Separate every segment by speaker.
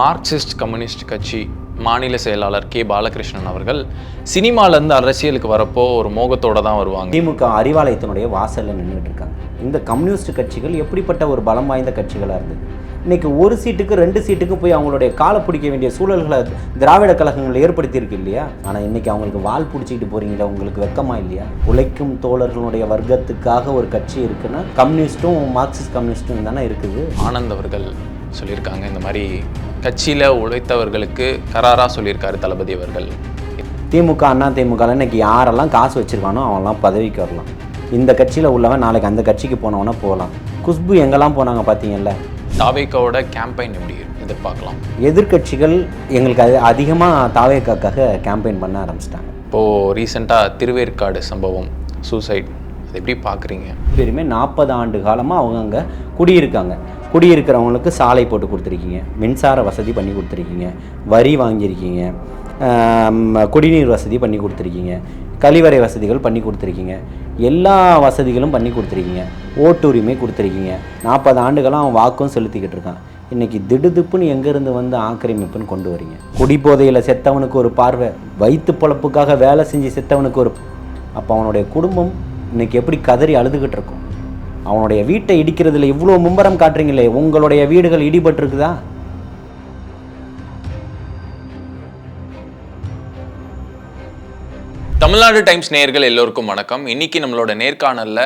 Speaker 1: Marxist communist கட்சி மாநில செயலாளர் கே பாலகிருஷ்ணன் அவர்கள் சினிமாலேருந்து அரசியலுக்கு வரப்போ ஒரு மோகத்தோட தான் வருவாங்க.
Speaker 2: திமுக அறிவாலயத்தினுடைய வாசல்ல நின்றுட்டு இருக்காங்க. இந்த கம்யூனிஸ்ட் கட்சிகள் எப்படிப்பட்ட ஒரு பலம் வாய்ந்த கட்சிகளாக இருந்தது? இன்னைக்கு ஒரு சீட்டுக்கு ரெண்டு சீட்டுக்கு போய் அவங்களுடைய காலை பிடிக்க வேண்டிய சூழல்களை திராவிட கழகங்கள் ஏற்படுத்தியிருக்கு இல்லையா? ஆனால் இன்னைக்கு அவங்களுக்கு வால் பிடிச்சிக்கிட்டு போறீங்களா உங்களுக்கு வெக்கமா இல்லையா? உழைக்கும் தோழர்களுடைய வர்க்கத்துக்காக ஒரு கட்சி இருக்குன்னா கம்யூனிஸ்ட்டும் மார்க்சிஸ்ட் கம்யூனிஸ்ட்டும் தானே இருக்குது.
Speaker 1: ஆனந்த் அவர்கள் சொல்லியிருக்காங்க. இந்த மாதிரி கட்சியில் உழைத்தவர்களுக்கு கராராக சொல்லியிருக்காரு தளபதி அவர்கள்.
Speaker 2: திமுக அண்ணா திமுகவில் இன்னைக்கு யாரெல்லாம் காசு வச்சிருக்கானோ அவன்லாம் பதவிக்கு வரலாம். இந்த கட்சியில் உள்ளவன் நாளைக்கு அந்த கட்சிக்கு போனவனா போகலாம். குஷ்பு எங்கெல்லாம் போனாங்க பார்த்தீங்கல்ல
Speaker 1: தாவேக்காவோட கேம்பெயின் எப்படி எதிர்பார்க்கலாம்?
Speaker 2: எதிர்க்கட்சிகள் எங்களுக்கு அது அதிகமாக தாவேக்காக்காக கேம்பெயின் பண்ண ஆரம்பிச்சிட்டாங்க.
Speaker 1: இப்போது ரீசெண்டாக திருவேற்காடு சம்பவம் சூசைட் அது எப்படி பார்க்குறீங்க
Speaker 2: பேருமே நாற்பது ஆண்டு காலமாக அவங்க அங்கே குடியிருக்காங்க. குடியிருக்கிறவங்களுக்கு சாலை போட்டு கொடுத்துருக்கீங்க. மின்சார வசதி பண்ணி கொடுத்துருக்கீங்க. வரி வாங்கியிருக்கீங்க. குடிநீர் வசதி பண்ணி கொடுத்துருக்கீங்க. கழிவறை வசதிகள் பண்ணி கொடுத்துருக்கீங்க. எல்லா வசதிகளும் பண்ணி கொடுத்துருக்கீங்க. ஓட்டுரிமை கொடுத்துருக்கீங்க. நாற்பது ஆண்டுகளாக அவன் வாக்கும் செலுத்திக்கிட்டு இருக்கான். இன்னைக்கு திடுதிப்புன்னு எங்கேருந்து வந்து ஆக்கிரமிப்புன்னு கொண்டு வரீங்க. குடிபோதையில் செத்தவனுக்கு ஒரு பார்வை வயிற்று பொழப்புக்காக வேலை செஞ்சு செத்தவனுக்கு ஒரு அப்போ அவனுடைய குடும்பம் இன்னைக்கு எப்படி கதறி அழுதுகிட்டு இருக்கும்? அவனுடைய வீட்டை இடிக்கிறதுல இவ்வளோ மும்பரம் காட்டுறீங்களே உங்களுடைய வீடுகள் இடிபட்டிருக்குதா?
Speaker 1: தமிழ்நாடு டைம்ஸ் நேயர்கள் எல்லோருக்கும் வணக்கம். இன்னைக்கு நம்மளோட நேர்காணல்ல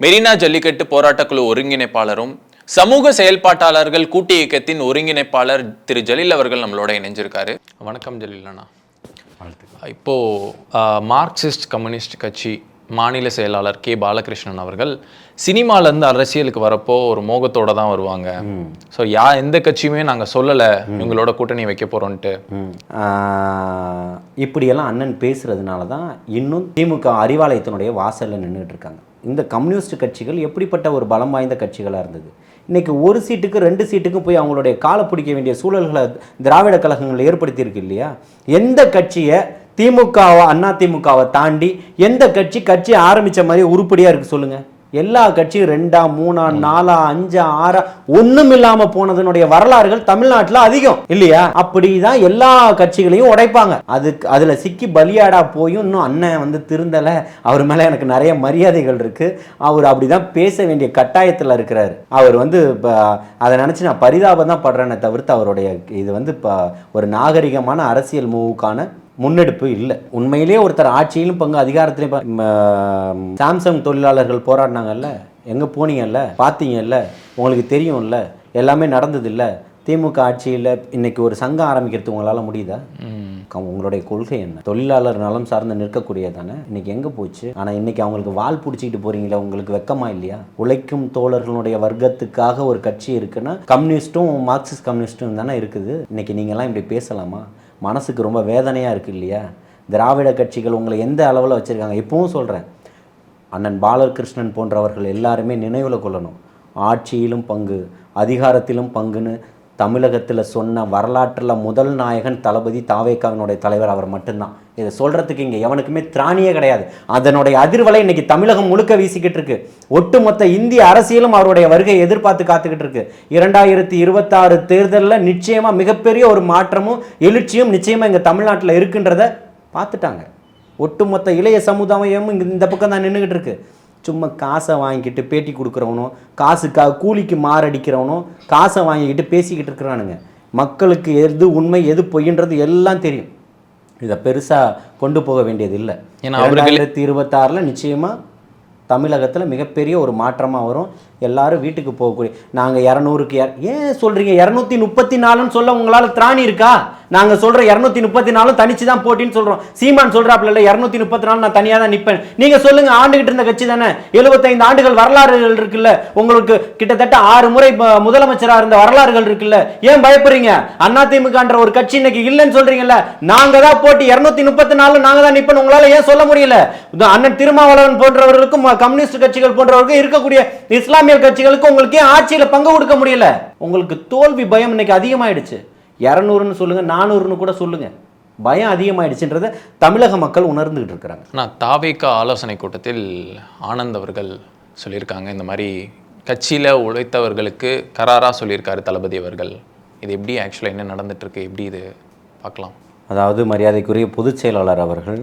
Speaker 1: மெரினா ஜல்லிக்கட்டு போராட்டக்குழு ஒருங்கிணைப்பாளரும் சமூக செயல்பாட்டாளர்கள் கூட்டு இயக்கத்தின் ஒருங்கிணைப்பாளர் திரு ஜலீல் அவர்கள் நம்மளோட இணைஞ்சிருக்காரு. வணக்கம் ஜலீல் அண்ணா. இப்போ ஆஹ், மார்க்சிஸ்ட் கம்யூனிஸ்ட் கட்சி மாநில செயலாளர் கே. பாலகிருஷ்ணன் அவர்கள் சினிமாலேருந்து அரசியலுக்கு வரப்போ ஒரு மோகத்தோட தான் வருவாங்க. ஸோ யா எந்த கட்சியுமே நாங்கள் சொல்லலை இவங்களோட கூட்டணி வைக்க போகிறோன்ட்டு
Speaker 2: இப்படியெல்லாம் அண்ணன் பேசுறதுனால தான் இன்னும் திமுக அறிவாலயத்தினுடைய வாசல்ல நின்றுட்டு இருக்காங்க. இந்த கம்யூனிஸ்ட் கட்சிகள் எப்படிப்பட்ட ஒரு பலம் வாய்ந்த கட்சிகளாக இருந்தது? இன்னைக்கு ஒரு சீட்டுக்கு ரெண்டு சீட்டுக்கும் போய் அவங்களுடைய காலை பிடிக்க வேண்டிய சூழல்களை திராவிட கழகங்கள் ஏற்படுத்தியிருக்கு இல்லையா? எந்த கட்சியை திமுகவை அண்ணா திமுகவை தாண்டி எந்த கட்சி கட்சி ஆரம்பிச்ச மாதிரி உருப்படியா இருக்கு சொல்லுங்க. எல்லா கட்சியும் ரெண்டா மூணா நாலா அஞ்சா ஆறா ஒண்ணும் இல்லாம போனதனுடைய வரலாறுகள் தமிழ்நாட்டுல அதிகம். இல்லையா? அப்படிதான் எல்லா கட்சிகளையும் உடைப்பாங்க. அதுக்கு அதுல சிக்கி பலியாடா போயும். இன்னும் அண்ணன் வந்து திருந்தல. அவர் மேல எனக்கு நிறைய மரியாதைகள் இருக்கு. அவர் அப்படிதான் பேச வேண்டிய கட்டாயத்துல இருக்கிறாரு. அவர் வந்து இப்போ அதை நினைச்சு நான் பரிதாபம் தான் படுறேனே தவிர்த்து அவருடைய இது வந்து இப்ப ஒரு நாகரிகமான அரசியல் மூவுக்கான முன்னெடுப்பு இல்லை. உண்மையிலேயே ஒருத்தர் ஆட்சியிலும் பங்கு அதிகாரத்திலையும் சாம்சங் தொழிலாளர்கள் போராடினாங்கல்ல? எங்கே போனீங்கல்ல? பார்த்தீங்கல்ல உங்களுக்கு தெரியும்ல? எல்லாமே நடந்ததில்ல. திமுக ஆட்சியில் இன்னைக்கு ஒரு சங்கம் ஆரம்பிக்கிறது உங்களால் முடியுதா? உங்களுடைய கொள்கை என்ன? தொழிலாளர் நலம் சார்ந்து நிற்கக்கூடிய தானே இன்னைக்கு எங்கே போச்சு? ஆனால் இன்னைக்கு அவங்களுக்கு வால் பிடிச்சிக்கிட்டு போறீங்களா உங்களுக்கு வெக்கமா இல்லையா? உழைக்கும் தோழர்களுடைய வர்க்கத்துக்காக ஒரு கட்சி இருக்குன்னா கம்யூனிஸ்ட்டும் மார்க்சிஸ்ட் கம்யூனிஸ்ட்டும் தானே இருக்குது. இன்னைக்கு நீங்கள்லாம் இப்படி பேசலாமா? மனசுக்கு ரொம்ப வேதனையாக இருக்குது இல்லையா? திராவிட கட்சிகள் உங்களை எந்த அளவில் வச்சுருக்காங்க? இப்போவும் சொல்கிறேன் அண்ணன் பாலகிருஷ்ணன் போன்றவர்கள் எல்லாருமே நினைவில் கொள்ளணும். ஆட்சியிலும் பங்கு அதிகாரத்திலும் பங்குன்னு தமிழகத்தில் சொன்ன வரலாற்றில் முதல் நாயகன் தளபதி தாவேக்காவினுடைய தலைவர் அவர் மட்டும்தான். இதை சொல்கிறதுக்கு இங்கே எவனுக்குமே திராணியே கிடையாது. அதனுடைய அதிர்வலை இன்னைக்கு தமிழகம் முழுக்க வீசிக்கிட்டு இருக்கு. ஒட்டுமொத்த இந்திய அரசியலும் அவருடைய வருகையை எதிர்பார்த்து காத்துக்கிட்டு இருக்கு. இரண்டாயிரத்தி இருபத்தாறு தேர்தலில் நிச்சயமாக மிகப்பெரிய ஒரு மாற்றமும் எழுச்சியும் நிச்சயமாக இங்கே தமிழ்நாட்டில் இருக்குன்றத பார்த்துட்டாங்க. ஒட்டுமொத்த இளைய சமுதாயமும் இந்த பக்கம் தான் நின்றுக்கிட்டு இருக்கு. சும்மா காசை வாங்கிக்கிட்டு பேட்டி கொடுக்குறவனும் காசுக்காக கூலிக்கு மாரடிக்கிறவனும் காசை வாங்கிக்கிட்டு பேசிக்கிட்டு இருக்கிறானுங்க. மக்களுக்கு எது உண்மை எது பொய்ன்றது எல்லாம் தெரியும். இதை பெருசாக கொண்டு போக வேண்டியது இல்லை.
Speaker 1: ஏன்னா
Speaker 2: ரெண்டாயிரத்தி இருபத்தாறில் நிச்சயமாக தமிழகத்தில் மிகப்பெரிய ஒரு மாற்றமாக வரும். எல்லாரும் வீட்டுக்கு போகக்கூடிய நாங்கள் இரநூறுக்கு ஏன் சொல்கிறீங்க இரநூத்தி முப்பத்தி நாலுன்னு சொல்ல உங்களால் திராணி இருக்கா? நாங்கள் சொல்கிற இரநூத்தி முப்பத்தி நாலும் தனிச்சு தான் போட்டின்னு சொல்கிறோம் சீமான் சொல்கிறாப்புல இல்லை இரநூத்தி முப்பத்தி நாலு நான் தனியாக தான் நிற்பேன் நீங்கள் சொல்லுங்கள் ஆண்டுகிட்டு இருந்த கட்சி தானே? எழுபத்தைந்து ஆண்டுகள் வரலாறுகள் இருக்குல்ல? உங்களுக்கு கிட்டத்தட்ட ஆறு முறை முதலமைச்சராக இருந்த வரலாறுகள் இருக்குல்ல? ஏன் பயப்படுறீங்க? அதிமுகன்ற ஒரு கட்சி இன்னைக்கு இல்லைன்னு சொல்றீங்கல்ல? நாங்க தான் போட்டி இரநூத்தி முப்பத்தி நாலு நாங்க தான் நிற்பேன் உங்களால ஏன் சொல்ல முடியல? அண்ணன் திருமாவளவன் போன்றவர்களுக்கும் கம்யூனிஸ்ட் கட்சிகள் போன்றவர்களுக்கும் இருக்கக்கூடிய இஸ்லாமிய கட்சிகளுக்கும் உங்களுக்கு ஆட்சியில பங்கு கொடுக்க முடியல? உங்களுக்கு தோல்வி பயம் இன்னைக்கு அதிகமாயிடுச்சு. இரநூறுன்னு சொல்லுங்க நானூறுன்னு கூட சொல்லுங்க. பயம் அதிகமாயிடுச்சுன்றதை தமிழக மக்கள் உணர்ந்துகிட்டு இருக்கிறாங்க.
Speaker 1: ஆனால் தாவேக்கா ஆலோசனை கூட்டத்தில் ஆனந்த் அவர்கள் சொல்லியிருக்காங்க இந்த மாதிரி கட்சியில் உழைத்தவர்களுக்கு கராராக சொல்லியிருக்காரு தளபதி அவர்கள். இது எப்படி ஆக்சுவலாக என்ன நடந்துட்டு இருக்கு எப்படி இது பார்க்கலாம்.
Speaker 2: அதாவது மரியாதைக்குரிய பொதுச் செயலாளர் அவர்கள்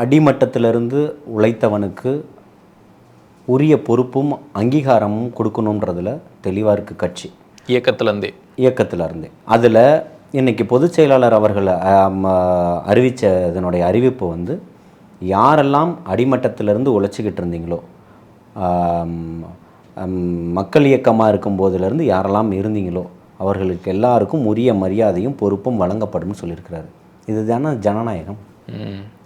Speaker 2: அடிமட்டத்திலிருந்து உழைத்தவனுக்கு உரிய பொறுப்பும் அங்கீகாரமும் கொடுக்கணுன்றதுல தெளிவாக இருக்குது கட்சி.
Speaker 1: இயக்கத்துலேருந்தே.
Speaker 2: இயக்கத்தில் இருந்து அதில் இன்னைக்கு பொதுச் செயலாளர் அவர்கள் அறிவிச்ச இதனுடைய அறிவிப்பு வந்து யாரெல்லாம் அடிமட்டத்திலிருந்து உழைச்சிக்கிட்டு இருந்தீங்களோ மக்கள் இயக்கமாக இருக்கும் போதிலிருந்து யாரெல்லாம் இருந்தீங்களோ அவர்களுக்கு எல்லாருக்கும் உரிய மரியாதையும் பொறுப்பும் வழங்கப்படும்னு சொல்லியிருக்கிறாரு. இதுதானே ஜனநாயகம்?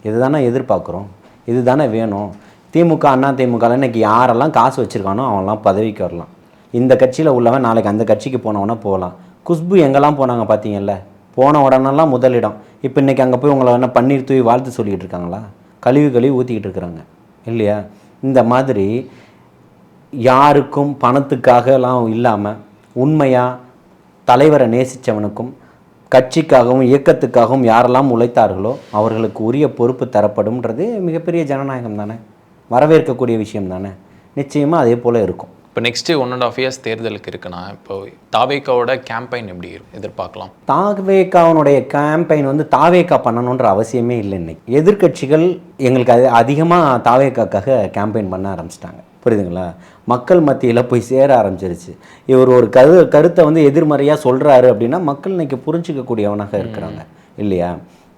Speaker 2: இதுதானே எதிர்பார்க்குறோம்? இதுதானே வேணும்? திமுக அண்ணா திமுக இன்னைக்கு யாரெல்லாம் காசு வச்சுருக்கானோ அவன்லாம் பதவிக்கு வரலாம். இந்த கட்சியில் உள்ளவன் நாளைக்கு அந்த கட்சிக்கு போனவனா போகலாம். குஷ்பு எங்கெல்லாம் போனாங்க பார்த்தீங்கல்ல? போன உடனெல்லாம் முதலிடம். இப்போ இன்றைக்கி அங்கே போய் உங்களை என்ன பன்னீர் தூவி வாழ்த்து சொல்லிக்கிட்டு இருக்காங்களா? கழுவி கழுவி ஊற்றிக்கிட்டு இருக்கிறாங்க. இல்லையா? இந்த மாதிரி யாருக்கும் பணத்துக்காகலாம் இல்லாமல் உண்மையாக தலைவரை நேசித்தவனுக்கும் கட்சிக்காகவும் இயக்கத்துக்காகவும் யாரெல்லாம் உழைத்தார்களோ அவர்களுக்கு உரிய பொறுப்பு தரப்படும்ன்றது மிகப்பெரிய ஜனநாயகம் தானே வரவேற்கக்கூடிய விஷயம் தானே? நிச்சயமாக அதே போல் இருக்கும்.
Speaker 1: இப்போ next one and half years தேர்தலுக்கு இருக்குன்னா இப்போ தாவேக்காவோட கேம்பெயின் எப்படி எதிர்பார்க்கலாம்?
Speaker 2: தாவேக்காவனுடைய கேம்பெயின் வந்து தாவேக்கா பண்ணணுன்ற அவசியமே இல்லை இன்னைக்கு. எதிர்க்கட்சிகள் எங்களுக்கு அது அதிகமாக தாவேக்காக்காக கேம்பெயின் பண்ண ஆரம்பிச்சிட்டாங்க. புரியுதுங்களா? மக்கள் மத்தியில் போய் சேர ஆரம்பிச்சிருச்சு. இவர் ஒரு கரு கருத்தை வந்து எதிர்மறையாக சொல்கிறாரு அப்படின்னா மக்கள் இன்னைக்கு புரிஞ்சிக்கக்கூடியவனாக இருக்கிறாங்க. இல்லையா?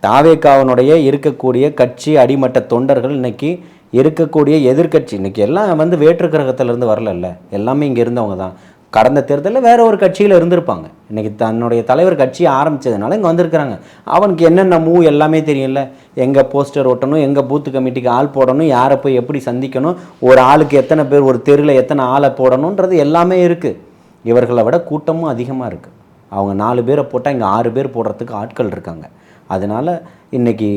Speaker 2: தாவேக்காவனுடைய இருக்கக்கூடிய கட்சி அடிமட்ட தொண்டர்கள் இன்னைக்கு இருக்கக்கூடிய எதிர்க்கட்சி. இன்னைக்கு எல்லாம் வந்து வேற்று கிரகத்திலேருந்து வரலல்ல. எல்லாமே இங்கே இருந்தவங்க தான். கடந்த தேர்தலில் வேற ஒரு கட்சியில் இருந்திருப்பாங்க. இன்றைக்கி தன்னுடைய தலைவர் கட்சியை ஆரம்பித்ததுனால இங்கே வந்திருக்கிறாங்க. அவனுக்கு என்னென்ன மூவ் எல்லாமே தெரியும்ல எங்கே போஸ்டர் ஒட்டணும் எங்கே பூத்து கமிட்டிக்கு ஆள் போடணும் யாரை போய் எப்படி சந்திக்கணும் ஒரு ஆளுக்கு எத்தனை பேர் ஒரு தெருவில் எத்தனை ஆளை போடணுன்றது எல்லாமே இருக்குது இவர்களை விட கூட்டமும் அதிகமாக இருக்குது அவங்க நாலு பேரை போட்டால் இங்கே ஆறு பேர் போடுறதுக்கு ஆட்கள் இருக்காங்க. அதனால் இன்னைக்கு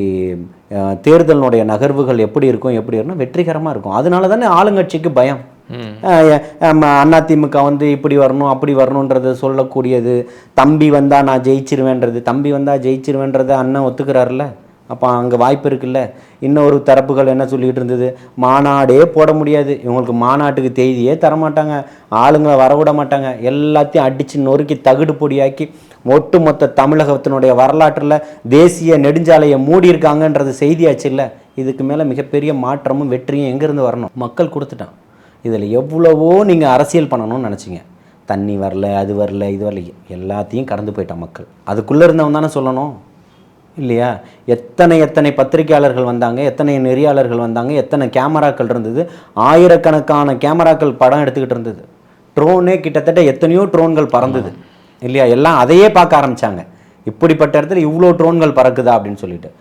Speaker 2: அஹ், தேர்தலினுடைய நகர்வுகள் எப்படி இருக்கும் எப்படி இருக்கும்னா வெற்றிகரமாக இருக்கும். அதனால தானே ஆளுங்கட்சிக்கு பயம். அதிமுக வந்து இப்படி வரணும் அப்படி வரணுன்றத சொல்லக்கூடியது. தம்பி வந்தால் நான் ஜெயிச்சிருவேன்றது தம்பி வந்தால் ஜெயிச்சிருவேன்றதை அண்ணன் ஒத்துக்கிறாருல்ல. அப்போ அங்கே வாய்ப்பு இருக்குல்ல. இன்னொரு தரப்புகள் என்ன சொல்லிகிட்டு இருந்தது? மாநாடே போட முடியாது. இவங்களுக்கு மாநாட்டுக்கு தேதியே தரமாட்டாங்க. ஆளுங்களை வரவிட மாட்டாங்க. எல்லாத்தையும் அடித்து நொறுக்கி தகுடு பொடியாக்கி ஒட்டுமொத்த தமிழகத்தினுடைய வரலாற்றில் தேசிய நெடுஞ்சாலையை மூடியிருக்காங்கன்றது செய்தியாச்சு இல்லை இதுக்கு மேலே மிகப்பெரிய மாற்றமும் வெற்றியும் எங்கேருந்து வரணும்? மக்கள் கொடுத்துட்டான் இதில் எவ்வளவோ நீங்கள் அரசியல் பண்ணணும்னு நினச்சிங்க. தண்ணி வரல அது வரல இது வரல. எல்லாத்தையும் கடந்து போயிட்டான் மக்கள். அதுக்குள்ளே இருந்தவன் தானே சொல்லணும். இல்லையா? எத்தனை எத்தனை பத்திரிகையாளர்கள் வந்தாங்க எத்தனை நெறியாளர்கள் வந்தாங்க எத்தனை கேமராக்கள் இருந்தது ஆயிரக்கணக்கான கேமராக்கள் படம் எடுத்துக்கிட்டு இருந்தது. ட்ரோனே கிட்டத்தட்ட எத்தனையோ ட்ரோன்கள் பறந்தது. இல்லையா? எல்லாம் அதையே பார்க்க ஆரம்பிச்சாங்க. இப்படிப்பட்ட இடத்துல இவ்வளோ ட்ரோன்கள் பறக்குதா அப்படின்னு சொல்லிட்டு.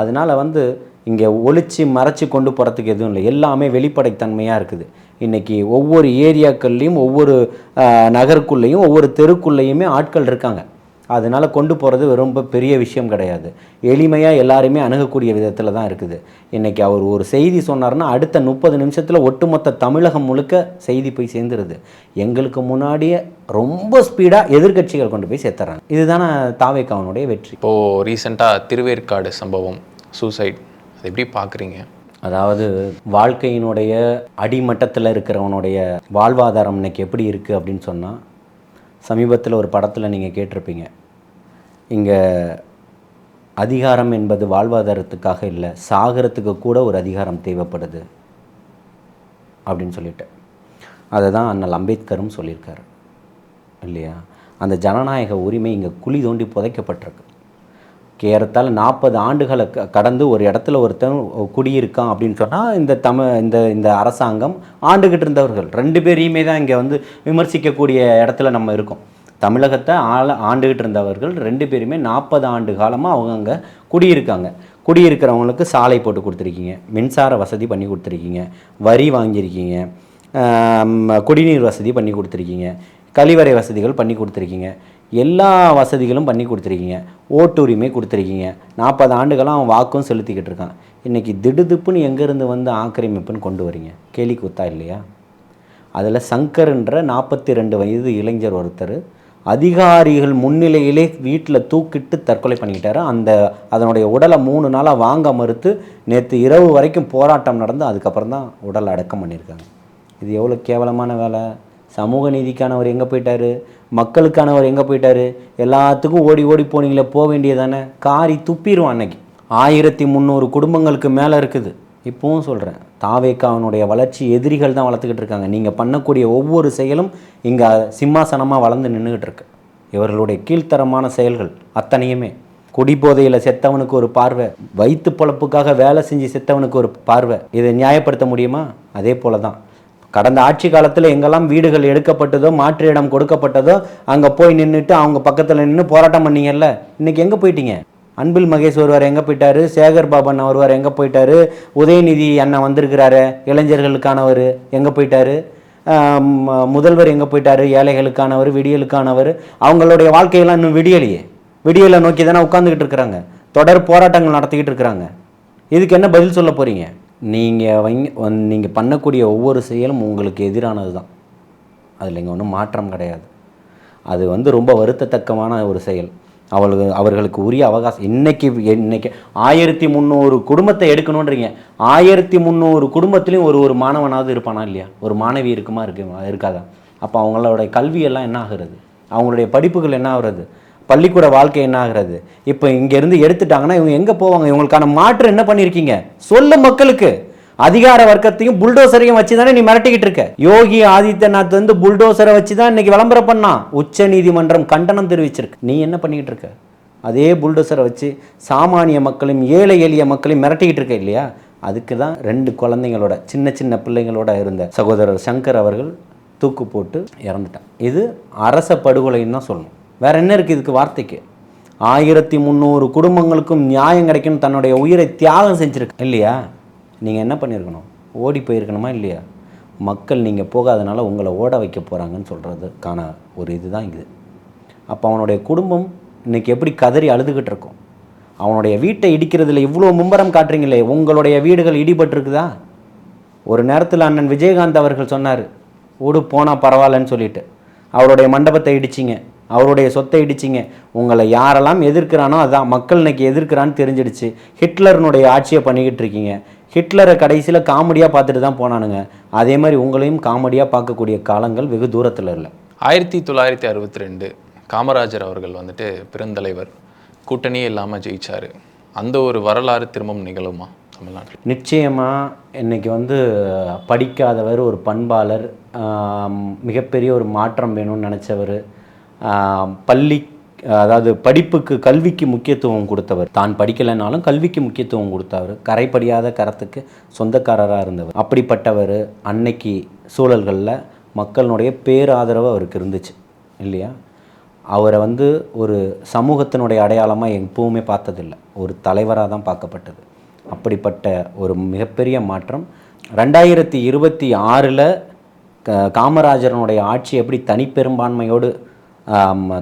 Speaker 2: அதனால வந்து இங்கே ஒளிச்சு மறைச்சு கொண்டு போகிறதுக்கு எதுவும் இல்லை. எல்லாமே வெளிப்படைத்தன்மையாக இருக்குது. இன்றைக்கி ஒவ்வொரு ஏரியாக்கள்லேயும் ஒவ்வொரு நகருக்குள்ளேயும் ஒவ்வொரு தெருக்குள்ளேயுமே ஆட்கள் இருக்காங்க. அதனால் கொண்டு போகிறது ரொம்ப பெரிய விஷயம் கிடையாது. எளிமையாக எல்லாருமே அணுகக்கூடிய விதத்தில் தான் இருக்குது. இன்றைக்கி அவர் ஒரு செய்தி சொன்னார்னா அடுத்த முப்பது நிமிஷத்தில் ஒட்டுமொத்த தமிழகம் முழுக்க செய்தி போய் சேர்ந்துருது. எங்களுக்கு முன்னாடியே ரொம்ப ஸ்பீடாக எதிர்க்கட்சிகள் கொண்டு போய் சேர்த்துறாங்க. இதுதானே தாவேக்காவனுடைய வெற்றி.
Speaker 1: இப்போது ரீசெண்டாக திருவேற்காடு சம்பவம் சூசைட் அது எப்படி பார்க்குறீங்க?
Speaker 2: அதாவது வாழ்க்கையினுடைய அடிமட்டத்தில் இருக்கிறவனுடைய வாழ்வாதாரம் இன்னைக்கு எப்படி இருக்குது அப்படின்னு சொன்னால் சமீபத்தில் ஒரு படத்தில் நீங்கள் கேட்டிருப்பீங்க. இங்கே அதிகாரம் என்பது வாழ்வாதாரத்துக்காக இல்லை சாகரத்துக்கு கூட ஒரு அதிகாரம் தேவைப்படுது அப்படின்னு சொல்லிட்டு. அதை தான் அண்ணல் அம்பேத்கரும் சொல்லியிருக்காரு இல்லையா? அந்த ஜனநாயக உரிமை இங்கே குழி தோண்டி புதைக்கப்பட்டிருக்கு. ஏறத்தால் நாற்பது ஆண்டுகளை க- கடந்து ஒரு இடத்துல ஒருத்தன் குடியிருக்கான் அப்படின்னு சொன்னால் இந்த தமிழ் இந்த இந்த அரசாங்கம் ஆண்டுகிட்டு இருந்தவர்கள் ரெண்டு பேரையுமே தான் இங்கே வந்து விமர்சிக்கக்கூடிய இடத்துல நம்ம இருக்கோம். தமிழகத்தை ஆள ஆண்டுகிட்டு இருந்தவர்கள் ரெண்டு பேருமே நாற்பது ஆண்டு காலமாக அவங்க அங்கே குடியிருக்காங்க. குடியிருக்கிறவங்களுக்கு சாலை போட்டு கொடுத்துருக்கீங்க. மின்சார வசதி பண்ணி கொடுத்துருக்கீங்க. வரி வாங்கியிருக்கீங்க. குடிநீர் வசதி பண்ணி கொடுத்துருக்கீங்க. கழிவறை வசதிகள் பண்ணி கொடுத்துருக்கீங்க. எல்லா வசதிகளும் பண்ணி கொடுத்துருக்கீங்க. ஓட்டுரிமை கொடுத்துருக்கீங்க. நாற்பது ஆண்டுகளாக அவன் வாக்கும் செலுத்திக்கிட்டு இருக்கான். இன்றைக்கி திடுதிப்புன்னு எங்கேருந்து வந்து ஆக்கிரமிப்புன்னு கொண்டு வரீங்க? கேலி கூத்தா இல்லையா? அதில் சங்கர்ன்ற நாற்பத்தி ரெண்டு வயது இளைஞர் ஒருத்தர் அதிகாரிகள் முன்னிலையிலே வீட்டில் தூக்கிட்டு தற்கொலை பண்ணிக்கிட்டாரு. அந்த அதனுடைய உடலை மூணு நாளாக வாங்க மறுத்து நேற்று இரவு வரைக்கும் போராட்டம் நடந்து அதுக்கப்புறம் தான் உடல் அடக்கம் பண்ணியிருக்காங்க. இது எவ்வளோ கேவலமான வேலை. சமூக நீதிக்கானவர் எங்கே போயிட்டாரு? மக்களுக்கானவர் எங்கே போயிட்டாரு? எல்லாத்துக்கும் ஓடி ஓடி போனீங்களே போக வேண்டியதானே? காரி துப்பிடுவான் அன்னைக்கு. ஆயிரத்தி முந்நூறு குடும்பங்களுக்கு மேலே இருக்குது. இப்போவும் சொல்கிறேன் தாவேக்காவனுடைய வளர்ச்சி எதிரிகள் தான் வளர்த்துக்கிட்டு இருக்காங்க. நீங்கள் பண்ணக்கூடிய ஒவ்வொரு செயலும் இங்கே சிம்மாசனமாக வளர்ந்து நின்றுக்கிட்டு இருக்கு. இவர்களுடைய கீழ்த்தரமான செயல்கள் அத்தனையுமே. குடிபோதையில் செத்தவனுக்கு ஒரு பார்வை வயிற்று பொழப்புக்காக வேலை செஞ்சு செத்தவனுக்கு ஒரு பார்வை. இதை நியாயப்படுத்த முடியுமா? அதே போல தான் கடந்த ஆட்சி காலத்தில் எங்கெல்லாம் வீடுகள் எடுக்கப்பட்டதோ மாற்று இடம் கொடுக்கப்பட்டதோ அங்கே போய் நின்றுட்டு அவங்க பக்கத்தில் நின்று போராட்டம் பண்ணீங்கல்ல இன்றைக்கி எங்கே போயிட்டீங்க? அன்பில் மகேஷ் ஒருவர் எங்கே போயிட்டாரு? சேகர் பாபன் ஒருவர் எங்கே போயிட்டாரு? உதயநிதி அண்ணன் வந்திருக்கிறாரு இளைஞர்களுக்கானவர் எங்கே போயிட்டாரு? முதல்வர் எங்கே போயிட்டாரு? ஏழைகளுக்கானவர் விடியலுக்கானவர். அவங்களுடைய வாழ்க்கையெல்லாம் இன்னும் விடியலையே. விடியலை நோக்கி தானே உட்காந்துக்கிட்டு இருக்கிறாங்க. தொடர் போராட்டங்கள் நடத்திக்கிட்டு இருக்கிறாங்க. இதுக்கு என்ன பதில் சொல்ல போகிறீங்க நீங்கள் வைங்க நீங்கள் பண்ணக்கூடிய ஒவ்வொரு செயலும் உங்களுக்கு எதிரானது தான். அதில் இங்கே ஒன்றும் மாற்றம் கிடையாது. அது வந்து ரொம்ப வருத்தத்தக்கமான ஒரு செயல். அவளுக்கு அவர்களுக்கு உரிய அவகாசம். இன்னைக்கு இன்னைக்கு ஆயிரத்தி முந்நூறு குடும்பத்தை எடுக்கணுன்றீங்க ஆயிரத்தி முந்நூறு குடும்பத்துலேயும் ஒரு ஒரு மாணவனாவது இருப்பானா இல்லையா? ஒரு மாணவி இருக்குமா இருக்கு இருக்காதா? அப்போ அவங்களோட கல்வியெல்லாம் என்ன ஆகுறது? அவங்களுடைய படிப்புகள் என்ன ஆகுறது? பள்ளிக்கூட வாழ்க்கை என்ன ஆகிறது? இப்போ இங்கேருந்து எடுத்துட்டாங்கன்னா இவங்க எங்கே போவாங்க? இவங்களுக்கான மாற்று என்ன பண்ணியிருக்கீங்க? சொல்ல மக்களுக்கு. அதிகார வர்க்கத்தையும் புல்டோசரையும் வச்சு தானே நீ மிரட்டிக்கிட்டு இருக்க? யோகி ஆதித்யநாத் வந்து புல்டோசரை வச்சு தான் இன்னைக்கு விளம்பரம் பண்ணா உச்ச நீதிமன்றம் கண்டனம் தெரிவிச்சிருக்கு. நீ என்ன பண்ணிக்கிட்டு இருக்க? அதே புல்டோசரை வச்சு சாமானிய மக்களையும் ஏழை எளிய மக்களையும் மிரட்டிக்கிட்டு இருக்க இல்லையா? அதுக்கு தான் ரெண்டு குழந்தைங்களோட சின்ன சின்ன பிள்ளைங்களோட இருந்த சகோதரர் சங்கர் அவர்கள் தூக்கு போட்டு இறந்துட்டான் இது அரச படுகொலைன்னு தான் சொல்லணும். வேற என்ன இருக்குது இதுக்கு வார்த்தைக்கு? ஆயிரத்தி முந்நூறு குடும்பங்களுக்கும் நியாயம் கிடைக்கும் தன்னுடைய உயிரை தியாகம் செஞ்சுருக்கு இல்லையா? நீங்கள் என்ன பண்ணியிருக்கணும்? ஓடி போயிருக்கணுமா இல்லையா? மக்கள் நீங்கள் போகாதனால உங்களை ஓட வைக்க போகிறாங்கன்னு சொல்கிறதுக்கான ஒரு இதுதான் இது. அப்போ அவனுடைய குடும்பம் இன்னைக்கு எப்படி கதறி அழுதுகிட்டு இருக்கும்? அவனுடைய வீட்டை இடிக்கிறதுல இவ்வளோ மும்பரம் காட்டுறீங்களே உங்களுடைய வீடுகள் இடிபட்டிருக்குதா? ஒரு நேரத்தில் அண்ணன் விஜயகாந்த் அவர்கள் சொன்னார் ஓடு போனால் பரவாயில்லன்னு சொல்லிட்டு. அவருடைய மண்டபத்தை இடிச்சிங்க அவருடைய சொத்தை இடிச்சிங்க. உங்களை யாரெல்லாம் எதிர்க்கிறானோ அதான் மக்கள் இன்னைக்கு எதிர்க்கிறான்னு தெரிஞ்சிடுச்சு. ஹிட்லர்னுடைய ஆட்சியை பண்ணிக்கிட்டு இருக்கீங்க. ஹிட்லரை கடைசியில் காமெடியாக பார்த்துட்டு தான் போனானுங்க. அதே மாதிரி உங்களையும் காமெடியாக பார்க்கக்கூடிய காலங்கள் வெகு தூரத்தில் இல்லை.
Speaker 1: ஆயிரத்தி தொள்ளாயிரத்தி அறுபத்தி ரெண்டு காமராஜர் அவர்கள் வந்துட்டு பெருந்தலைவர் கூட்டணியே இல்லாமல் ஜெயிச்சாரு. அந்த ஒரு வரலாறு திரும்பவும் நிகழுமா தமிழ்நாட்டில்?
Speaker 2: நிச்சயமாக இன்னைக்கு வந்து படிக்காதவர் ஒரு பண்பாளர் மிகப்பெரிய ஒரு மாற்றம் வேணும்னு நினச்சவர் பள்ளி அதாவது படிப்புக்கு கல்விக்கு முக்கியத்துவம் கொடுத்தவர். தான் படிக்கலைனாலும் கல்விக்கு முக்கியத்துவம் கொடுத்தவர். கரைப்படியாத கரத்துக்கு சொந்தக்காரராக இருந்தவர். அப்படிப்பட்டவர் அன்னைக்கு சூழல்களில் மக்களுடைய பேராதரவு அவருக்கு இருந்துச்சு. இல்லையா? அவரை வந்து ஒரு சமூகத்தினுடைய அடையாளமாக எப்பவுமே பார்த்ததில்லை. ஒரு தலைவராக தான் பார்க்கப்பட்டது. அப்படிப்பட்ட ஒரு மிகப்பெரிய மாற்றம். ரெண்டாயிரத்தி இருபத்தி ஆறில் க காமராஜரனுடைய ஆட்சி எப்படி தனிப்பெரும்பான்மையோடு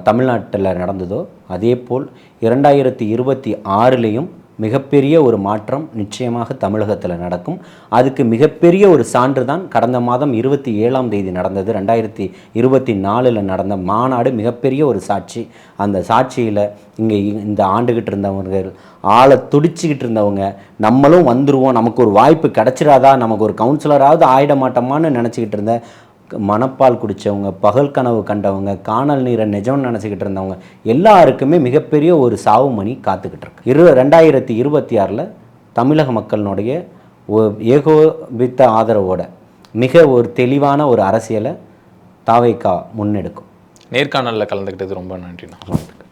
Speaker 2: தமிழ்நாட்டில் நடந்ததோ அதே போல் இரண்டாயிரத்தி இருபத்தி ஆறுலேயும் மிகப்பெரிய ஒரு மாற்றம் நிச்சயமாக தமிழகத்தில் நடக்கும். அதுக்கு மிகப்பெரிய ஒரு சான்று தான் கடந்த மாதம் இருபத்தி ஏழாம் தேதி நடந்தது. ரெண்டாயிரத்தி இருபத்தி நாலில் நடந்த மாநாடு மிகப்பெரிய ஒரு சாட்சி. அந்த சாட்சியில் இங்கே இந்த ஆண்டுகிட்டு இருந்தவர்கள் ஆளை துடிச்சிக்கிட்டு இருந்தவங்க நம்மளும் வந்துடுவோம் நமக்கு ஒரு வாய்ப்பு கிடச்சிடாதா? நமக்கு ஒரு கவுன்சிலராவது ஆயிட மாட்டோமான்னு நினச்சிக்கிட்டு இருந்த மணப்பால் குடித்தவங்க பகல் கனவு கண்டவங்க காணல் நீரை நிஜம்னு நினச்சிக்கிட்டு இருந்தவங்க எல்லாருக்குமே மிகப்பெரிய ஒரு சாவு மணி காத்துக்கிட்டு இருக்கு. இரு ரெண்டாயிரத்தி இருபத்தி ஆறில் தமிழக மக்களினுடைய ஏகோபித்த ஆதரவோட மிக ஒரு தெளிவான ஒரு அரசியலை தாவைக்கா முன்னெடுக்கும்.
Speaker 1: நேர்காணலில் கலந்துக்கிட்டது ரொம்ப நன்றிண்ணா.